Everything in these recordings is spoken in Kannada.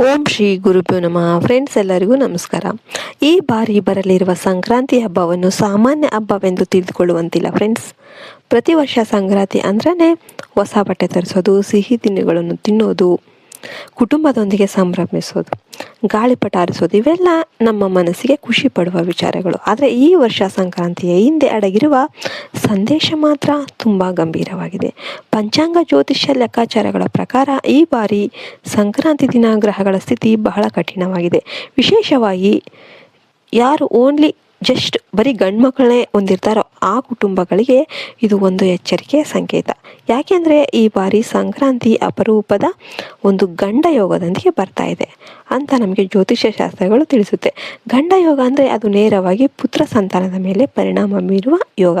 ಓಂ ಶ್ರೀ ಗುರುಭ್ಯೋ ನಮಃ. ಫ್ರೆಂಡ್ಸ್ ಎಲ್ಲರಿಗೂ ನಮಸ್ಕಾರ. ಈ ಬಾರಿ ಬರಲಿರುವ ಸಂಕ್ರಾಂತಿ ಹಬ್ಬವನ್ನು ಸಾಮಾನ್ಯ ಹಬ್ಬವೆಂದು ತಿಳಿದುಕೊಳ್ಳುವಂತಿಲ್ಲ ಫ್ರೆಂಡ್ಸ್ ಪ್ರತಿ ವರ್ಷ ಸಂಕ್ರಾಂತಿ ಅಂದ್ರೇ ಹೊಸ ಬಟ್ಟೆ ತರಿಸೋದು, ಸಿಹಿ ತಿಂಡಿಗಳನ್ನು ತಿನ್ನೋದು ಕುಟುಂಬದೊಂದಿಗೆ ಸಂಭ್ರಮಿಸೋದು ಗಾಳಿಪಟ ಪಟಾರಿಸೋದು, ಇವೆಲ್ಲ ನಮ್ಮ ಮನಸ್ಸಿಗೆ ಖುಷಿ ಪಡುವ ವಿಚಾರಗಳು. ಆದರೆ ಈ ವರ್ಷ ಸಂಕ್ರಾಂತಿಯ ಹಿಂದೆ ಅಡಗಿರುವ ಸಂದೇಶ ಮಾತ್ರ ತುಂಬ ಗಂಭೀರವಾಗಿದೆ. ಪಂಚಾಂಗ ಜ್ಯೋತಿಷ್ಯ ಲೆಕ್ಕಾಚಾರಗಳ ಪ್ರಕಾರ ಈ ಬಾರಿ ಸಂಕ್ರಾಂತಿ ದಿನ ಗ್ರಹಗಳ ಸ್ಥಿತಿ ಬಹಳ ಕಠಿಣವಾಗಿದೆ. ವಿಶೇಷವಾಗಿ ಯಾರು ಓನ್ಲಿ ಜಸ್ಟ್ ಬರೀ ಗಂಡು ಮಕ್ಕಳೇ ಹೊಂದಿರ್ತಾರೋ ಆ ಕುಟುಂಬಗಳಿಗೆ ಇದು ಒಂದು ಎಚ್ಚರಿಕೆ ಸಂಕೇತ. ಯಾಕೆಂದರೆ ಈ ಬಾರಿ ಸಂಕ್ರಾಂತಿ ಅಪರೂಪದ ಒಂದು ಗಂಡ ಯೋಗದೊಂದಿಗೆ ಬರ್ತಾ ಇದೆ ಅಂತ ನಮಗೆ ಜ್ಯೋತಿಷ್ಯ ಶಾಸ್ತ್ರಗಳು ತಿಳಿಸುತ್ತೆ. ಗಂಡ ಯೋಗ ಅಂದರೆ ಅದು ನೇರವಾಗಿ ಪುತ್ರ ಸಂತಾನದ ಮೇಲೆ ಪರಿಣಾಮ ಬೀರುವ ಯೋಗ.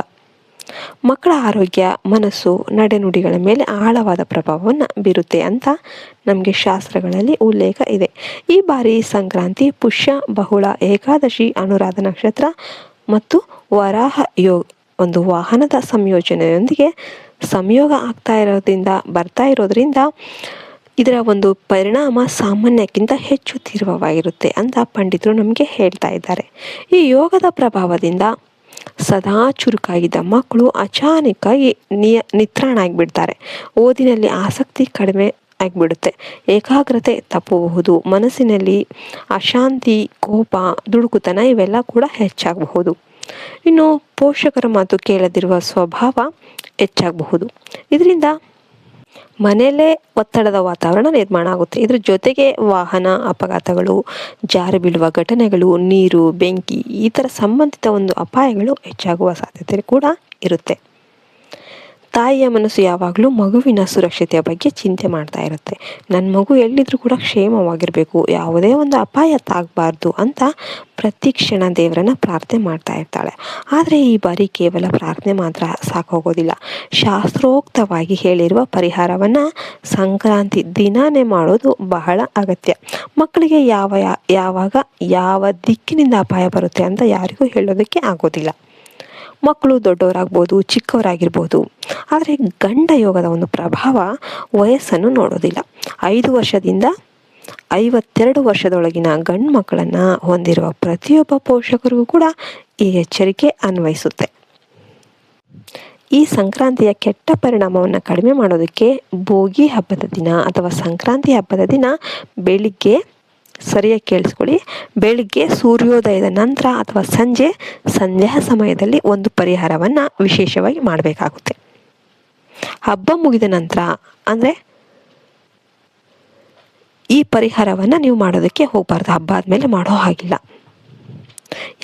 ಮಕ್ಕಳ ಆರೋಗ್ಯ, ಮನಸ್ಸು, ನಡೆನುಡಿಗಳ ಮೇಲೆ ಆಳವಾದ ಪ್ರಭಾವವನ್ನು ಬೀರುತ್ತೆ ಅಂತ ನಮಗೆ ಶಾಸ್ತ್ರಗಳಲ್ಲಿ ಉಲ್ಲೇಖ ಇದೆ. ಈ ಬಾರಿ ಸಂಕ್ರಾಂತಿ, ಪುಷ್ಯ, ಬಹುಳ, ಏಕಾದಶಿ, ಅನುರಾಧ ನಕ್ಷತ್ರ ಮತ್ತು ವರಾಹ ಯೋಗ ಒಂದು ವಾಹನದ ಸಂಯೋಜನೆಯೊಂದಿಗೆ ಸಂಯೋಗ ಆಗ್ತಾ ಇರೋದ್ರಿಂದ, ಬರ್ತಾ ಇರೋದ್ರಿಂದ ಇದರ ಒಂದು ಪರಿಣಾಮ ಸಾಮಾನ್ಯಕ್ಕಿಂತ ಹೆಚ್ಚು ತೀವ್ರವಾಗಿರುತ್ತೆ ಅಂತ ಪಂಡಿತರು ನಮಗೆ ಹೇಳ್ತಾ ಇದ್ದಾರೆ. ಈ ಯೋಗದ ಪ್ರಭಾವದಿಂದ ಸದಾ ಚುರುಕಾಗಿದ್ದ ಮಕ್ಕಳು ಅಚಾನಕ್ಕಾಗಿ ನಿಯ ನಿತ್ರಾಣ ಆಗಿಬಿಡ್ತಾರೆ ಓದಿನಲ್ಲಿ ಆಸಕ್ತಿ ಕಡಿಮೆ ಆಗಿಬಿಡುತ್ತೆ. ಏಕಾಗ್ರತೆ ತಪ್ಪಬಹುದು. ಮನಸ್ಸಿನಲ್ಲಿ ಅಶಾಂತಿ, ಕೋಪ, ದುಡುಕುತನ ಇವೆಲ್ಲ ಕೂಡ ಹೆಚ್ಚಾಗಬಹುದು. ಇನ್ನು ಪೋಷಕರ ಮಾತು ಕೇಳದಿರುವ ಸ್ವಭಾವ ಹೆಚ್ಚಾಗಬಹುದು. ಇದರಿಂದ ಮನೆಯಲ್ಲೇ ಒತ್ತಡದ ವಾತಾವರಣ ನಿರ್ಮಾಣ ಆಗುತ್ತೆ. ಇದ್ರ ಜೊತೆಗೆ ವಾಹನ ಅಪಘಾತಗಳು, ಜಾರಿ ಬೀಳುವ ಘಟನೆಗಳು, ನೀರು, ಬೆಂಕಿ ಈ ಥರ ಸಂಬಂಧಿತ ಒಂದು ಅಪಾಯಗಳು ಹೆಚ್ಚಾಗುವ ಸಾಧ್ಯತೆ ಕೂಡ ಇರುತ್ತೆ. ತಾಯಿಯ ಮನಸ್ಸು ಯಾವಾಗಲೂ ಮಗುವಿನ ಸುರಕ್ಷತೆಯ ಬಗ್ಗೆ ಚಿಂತೆ ಮಾಡ್ತಾ ಇರುತ್ತೆ. ನನ್ನ ಮಗು ಎಲ್ಲಿದ್ರೂ ಕೂಡ ಕ್ಷೇಮವಾಗಿರಬೇಕು, ಯಾವುದೇ ಒಂದು ಅಪಾಯ ತಾಗಬಾರ್ದು ಅಂತ ಪ್ರತಿ ಕ್ಷಣ ದೇವರನ್ನ ಪ್ರಾರ್ಥನೆ ಮಾಡ್ತಾ ಇರ್ತಾಳೆ. ಆದರೆ ಈ ಬಾರಿ ಕೇವಲ ಪ್ರಾರ್ಥನೆ ಮಾತ್ರ ಸಾಕೋಗೋದಿಲ್ಲ. ಶಾಸ್ತ್ರೋಕ್ತವಾಗಿ ಹೇಳಿರುವ ಪರಿಹಾರವನ್ನು ಸಂಕ್ರಾಂತಿ ದಿನಾನೇ ಮಾಡೋದು ಬಹಳ ಅಗತ್ಯ. ಮಕ್ಕಳಿಗೆ ಯಾವ ಯಾವಾಗ, ಯಾವ ದಿಕ್ಕಿನಿಂದ ಅಪಾಯ ಬರುತ್ತೆ ಅಂತ ಯಾರಿಗೂ ಹೇಳೋದಕ್ಕೆ ಆಗೋದಿಲ್ಲ. ಮಕ್ಕಳು ದೊಡ್ಡವರಾಗ್ಬೋದು, ಚಿಕ್ಕವರಾಗಿರ್ಬೋದು. ಆದರೆ ಗಂಡ ಯೋಗದ ಒಂದು ಪ್ರಭಾವ ವಯಸ್ಸನ್ನು ನೋಡೋದಿಲ್ಲ. ಐದು ವರ್ಷದಿಂದ ಐವತ್ತೆರಡು ವರ್ಷದೊಳಗಿನ ಗಂಡು ಮಕ್ಕಳನ್ನು ಹೊಂದಿರುವ ಪ್ರತಿಯೊಬ್ಬ ಪೋಷಕರಿಗೂ ಕೂಡ ಈ ಎಚ್ಚರಿಕೆ ಅನ್ವಯಿಸುತ್ತೆ. ಈ ಸಂಕ್ರಾಂತಿಯ ಕೆಟ್ಟ ಪರಿಣಾಮವನ್ನು ಕಡಿಮೆ ಮಾಡೋದಕ್ಕೆ ಭೋಗಿ ಹಬ್ಬದ ದಿನ ಅಥವಾ ಸಂಕ್ರಾಂತಿ ಹಬ್ಬದ ದಿನ ಬೆಳಿಗ್ಗೆ ಸರಿಯಾಗಿ ಕೇಳಿಸ್ಕೊಳ್ಳಿ. ಬೆಳಿಗ್ಗೆ ಸೂರ್ಯೋದಯದ ನಂತರ ಅಥವಾ ಸಂಜೆ, ಸಂಧ್ಯಾ ಸಮಯದಲ್ಲಿ ಒಂದು ಪರಿಹಾರವನ್ನು ವಿಶೇಷವಾಗಿ ಮಾಡಬೇಕಾಗುತ್ತೆ. ಹಬ್ಬ ಮುಗಿದ ನಂತರ ಅಂದರೆ ಈ ಪರಿಹಾರವನ್ನು ನೀವು ಮಾಡೋದಕ್ಕೆ ಹೋಗಬಾರ್ದು. ಹಬ್ಬ ಆದಮೇಲೆ ಮಾಡೋ ಹಾಗಿಲ್ಲ.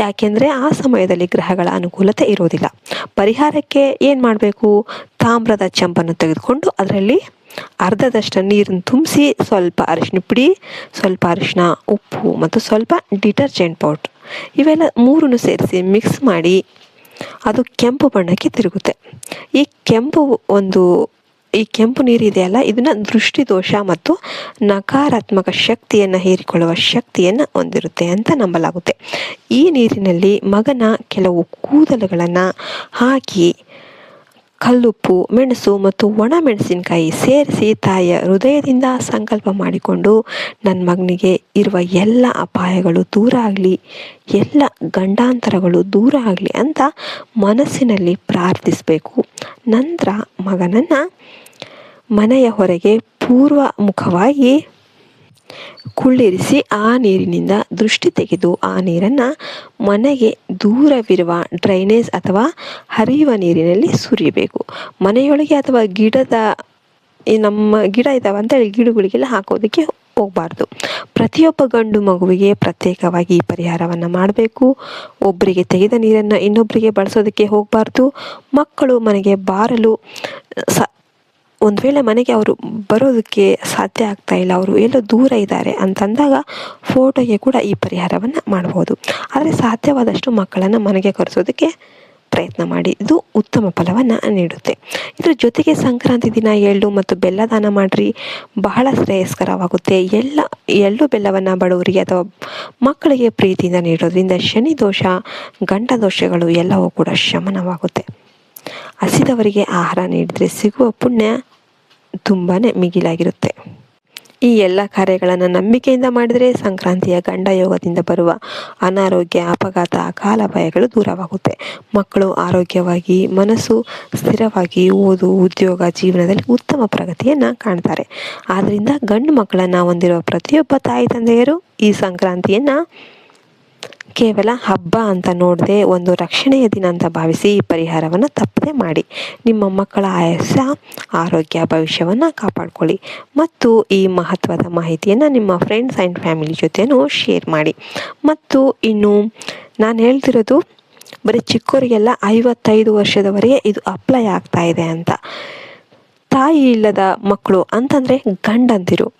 ಯಾಕೆಂದರೆ ಆ ಸಮಯದಲ್ಲಿ ಗ್ರಹಗಳ ಅನುಕೂಲತೆ ಇರೋದಿಲ್ಲ. ಪರಿಹಾರಕ್ಕೆ ಏನು ಮಾಡಬೇಕು? ತಾಮ್ರದ ಚಂಪನ್ನು ತೆಗೆದುಕೊಂಡು ಅದರಲ್ಲಿ ಅರ್ಧದಷ್ಟು ನೀರನ್ನು ತುಂಬಿಸಿ ಸ್ವಲ್ಪ ಅರಿಶಿನ ಪುಡಿ, ಸ್ವಲ್ಪ ಅರಿಶಿನ ಉಪ್ಪು ಮತ್ತು ಸ್ವಲ್ಪ ಡಿಟರ್ಜೆಂಟ್ ಪೌಡ್ರ್. ಇವೆಲ್ಲ ಮೂರನ್ನು ಸೇರಿಸಿ ಮಿಕ್ಸ್ ಮಾಡಿ ಅದು ಕೆಂಪು ಬಣ್ಣಕ್ಕೆ ತಿರುಗುತ್ತೆ. ಈ ಕೆಂಪು ಒಂದು, ಈ ಕೆಂಪು ನೀರಿದೆಯಲ್ಲ ಇದನ್ನು ದೃಷ್ಟಿದೋಷ ಮತ್ತು ನಕಾರಾತ್ಮಕ ಶಕ್ತಿಯನ್ನು ಹೀರಿಕೊಳ್ಳುವ ಶಕ್ತಿಯನ್ನು ಹೊಂದಿರುತ್ತೆ ಅಂತ ನಂಬಲಾಗುತ್ತೆ. ಈ ನೀರಿನಲ್ಲಿ ಮಗನ ಕೆಲವು ಕೂದಲುಗಳನ್ನು ಹಾಕಿ ಕಲ್ಲುಪ್ಪು, ಮೆಣಸು ಮತ್ತು ಒಣ ಮೆಣಸಿನಕಾಯಿ ಸೇರಿಸಿ ತಾಯಿಯ ಹೃದಯದಿಂದ ಸಂಕಲ್ಪ ಮಾಡಿಕೊಂಡು ನನ್ನ ಮಗನಿಗೆ ಇರುವ ಎಲ್ಲ ಅಪಾಯಗಳು ದೂರ ಆಗಲಿ, ಎಲ್ಲ ಗಂಡಾಂತರಗಳು ದೂರ ಆಗಲಿ ಅಂತ ಮನಸ್ಸಿನಲ್ಲಿ ಪ್ರಾರ್ಥಿಸಬೇಕು. ನಂತರ ಮಗನನ್ನು ಮನೆಯ ಹೊರಗೆ ಪೂರ್ವ ಮುಖವಾಗಿ ಕುಳ್ಳಿರಿಸಿ ಆ ನೀರಿನಿಂದ ದೃಷ್ಟಿ ತೆಗೆದು ಆ ನೀರನ್ನು ಮನೆಗೆ ದೂರವಿರುವ ಡ್ರೈನೇಜ್ ಅಥವಾ ಹರಿಯುವ ನೀರಿನಲ್ಲಿ ಸುರಿಯಬೇಕು. ಮನೆಯೊಳಗೆ ಅಥವಾ ಗಿಡದ, ಈ ನಮ್ಮ ಗಿಡ ಇದ್ದಾವೆ ಅಂತೇಳಿ ಗಿಡಗಳಿಗೆಲ್ಲ ಹಾಕೋದಕ್ಕೆ ಹೋಗಬಾರ್ದು. ಪ್ರತಿಯೊಬ್ಬ ಗಂಡು ಮಗುವಿಗೆ ಪ್ರತ್ಯೇಕವಾಗಿ ಈ ಪರಿಹಾರವನ್ನು ಮಾಡಬೇಕು. ಒಬ್ಬರಿಗೆ ತೆಗೆದ ನೀರನ್ನು ಇನ್ನೊಬ್ಬರಿಗೆ ಬಳಸೋದಕ್ಕೆ ಹೋಗಬಾರ್ದು. ಮಕ್ಕಳು ಮನೆಗೆ ಬಾರಲು ಸ ಒಂದು ವೇಳೆ ಮನೆಗೆ ಅವರು ಬರೋದಕ್ಕೆ ಸಾಧ್ಯ ಆಗ್ತಾ ಇಲ್ಲ, ಅವರು ಎಲ್ಲೋ ದೂರ ಇದ್ದಾರೆ ಅಂತಂದಾಗ ಫೋಟೋಗೆ ಕೂಡ ಈ ಪರಿಹಾರವನ್ನು ಮಾಡ್ಬೋದು. ಆದರೆ ಸಾಧ್ಯವಾದಷ್ಟು ಮಕ್ಕಳನ್ನು ಮನೆಗೆ ಕರೆಸೋದಕ್ಕೆ ಪ್ರಯತ್ನ ಮಾಡಿ. ಇದು ಉತ್ತಮ ಫಲವನ್ನು ನೀಡುತ್ತೆ. ಇದರ ಜೊತೆಗೆ ಸಂಕ್ರಾಂತಿ ದಿನ ಎಳ್ಳು ಮತ್ತು ಬೆಲ್ಲ ದಾನ ಮಾಡಿರಿ ಬಹಳ ಶ್ರೇಯಸ್ಕರವಾಗುತ್ತೆ. ಎಲ್ಲ, ಎಳ್ಳು ಬೆಲ್ಲವನ್ನು ಬಡವರಿಗೆ ಅಥವಾ ಮಕ್ಕಳಿಗೆ ಪ್ರೀತಿಯಿಂದ ನೀಡೋದ್ರಿಂದ ಶನಿ ದೋಷ, ಗಂಡ ದೋಷಗಳು ಎಲ್ಲವೂ ಕೂಡ ಶಮನವಾಗುತ್ತೆ. ಹಸಿದವರಿಗೆ ಆಹಾರ ನೀಡಿದರೆ ಸಿಗುವ ಪುಣ್ಯ ತುಂಬಾ ಮಿಗಿಲಾಗಿರುತ್ತೆ. ಈ ಎಲ್ಲ ಕಾರ್ಯಗಳನ್ನು ನಂಬಿಕೆಯಿಂದ ಮಾಡಿದರೆ ಸಂಕ್ರಾಂತಿಯ ಗಂಡ ಯೋಗದಿಂದ ಬರುವ ಅನಾರೋಗ್ಯ, ಅಪಘಾತ ಕಾಲಭಯಗಳು ದೂರವಾಗುತ್ತೆ. ಮಕ್ಕಳು ಆರೋಗ್ಯವಾಗಿ, ಮನಸ್ಸು ಸ್ಥಿರವಾಗಿ ಓದು, ಉದ್ಯೋಗ, ಜೀವನದಲ್ಲಿ ಉತ್ತಮ ಪ್ರಗತಿಯನ್ನು ಕಾಣ್ತಾರೆ. ಆದ್ದರಿಂದ ಗಂಡು ಮಕ್ಕಳನ್ನು ಹೊಂದಿರುವ ಪ್ರತಿಯೊಬ್ಬ ತಾಯಿ, ತಂದೆಯರು ಈ ಸಂಕ್ರಾಂತಿಯನ್ನು ಕೇವಲ ಹಬ್ಬ ಅಂತ ನೋಡದೆ ಒಂದು ರಕ್ಷಣೆಯ ದಿನ ಅಂತ ಭಾವಿಸಿ ಈ ಪರಿಹಾರವನ್ನು ತಪ್ಪದೆ ಮಾಡಿ. ನಿಮ್ಮ ಮಕ್ಕಳ ಆಯಸ್ಸ, ಆರೋಗ್ಯ, ಭವಿಷ್ಯವನ್ನು ಕಾಪಾಡ್ಕೊಳ್ಳಿ ಮತ್ತು ಈ ಮಹತ್ವದ ಮಾಹಿತಿಯನ್ನು ನಿಮ್ಮ ಫ್ರೆಂಡ್ಸ್ ಆ್ಯಂಡ್ ಫ್ಯಾಮಿಲಿ ಜೊತೆನೂ ಶೇರ್ ಮಾಡಿ. ಮತ್ತು ಇನ್ನು ನಾನು ಹೇಳ್ತಿರೋದು, ಬರೀ ಚಿಕ್ಕವರಿಗೆಲ್ಲ ಐವತ್ತೈದು ವರ್ಷದವರೆಗೆ ಇದು ಅಪ್ಲೈ ಆಗ್ತಾ ಇದೆ ಅಂತ. ತಾಯಿ ಇಲ್ಲದ ಮಕ್ಕಳು ಅಂತಂದರೆ ಗಂಡಂದಿರು.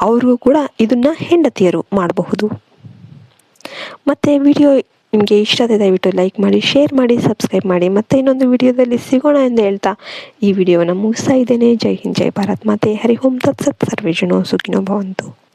ಅವ್ರಿಗೂ ಕೂಡ ಇದನ್ನು ಹೆಂಡತಿಯರು ಮಾಡಬಹುದು. ಮತ್ತು ವಿಡಿಯೋ ನಿಮಗೆ ಇಷ್ಟ ಆದರೆ ದಯವಿಟ್ಟು ಲೈಕ್ ಮಾಡಿ ಶೇರ್ ಮಾಡಿ ಸಬ್ಸ್ಕ್ರೈಬ್ ಮಾಡಿ. ಮತ್ತು ಇನ್ನೊಂದು ವಿಡಿಯೋದಲ್ಲಿ ಸಿಗೋಣ ಎಂದು ಹೇಳ್ತಾ ಈ ವಿಡಿಯೋವನ್ನು ಮುಗಿಸ್ತಾ ಇದ್ದೇನೆ. ಜೈ ಹಿಂದ್, ಜೈ ಭಾರತ್. ಮಾತೆ, ಹರಿ ಓಂ. ತತ್ಸತ್. ಸರ್ವೇಜನೋ ಸುಖಿನೋ ಭವಂತು.